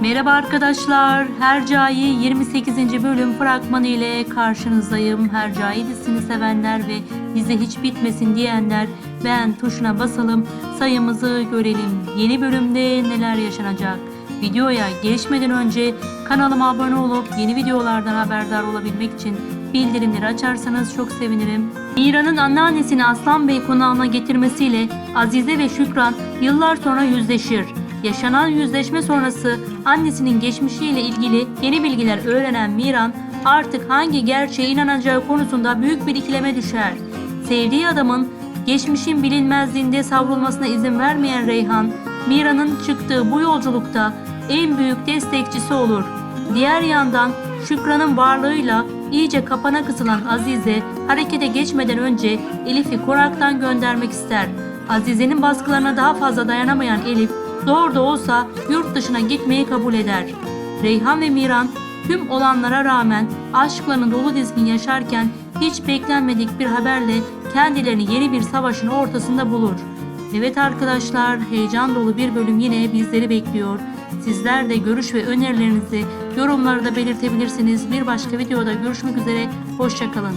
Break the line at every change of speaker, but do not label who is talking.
Merhaba arkadaşlar. Hercai 28. bölüm fragmanı ile karşınızdayım. Hercai dizisini sevenler ve dizi hiç bitmesin diyenler beğen tuşuna basalım. Sayımızı görelim. Yeni bölümde neler yaşanacak? Videoya geçmeden önce kanalıma abone olup yeni videolardan haberdar olabilmek için bildirimleri açarsanız çok sevinirim. Mira'nın anneannesini Aslan Bey konağına getirmesiyle Azize ve Şükran yıllar sonra yüzleşir. Yaşanan yüzleşme sonrası annesinin geçmişiyle ilgili yeni bilgiler öğrenen Miran artık hangi gerçeğe inanacağı konusunda büyük bir ikileme düşer. Sevdiği adamın geçmişin bilinmezliğinde savrulmasına izin vermeyen Reyhan, Mira'nın çıktığı bu yolculukta en büyük destekçisi olur. Diğer yandan Şükran'ın varlığıyla iyice kapana kısılan Azize harekete geçmeden önce Elif'i konaktan göndermek ister. Azize'nin baskılarına daha fazla dayanamayan Elif zor da olsa yurt dışına gitmeyi kabul eder. Reyhan ve Miran tüm olanlara rağmen aşklarını dolu dizgin yaşarken hiç beklenmedik bir haberle kendilerini yeni bir savaşın ortasında bulur. Evet arkadaşlar heyecan dolu bir bölüm yine bizleri bekliyor. Sizler de görüş ve önerilerinizi yorumlarda belirtebilirsiniz. Bir başka videoda görüşmek üzere. Hoşçakalın.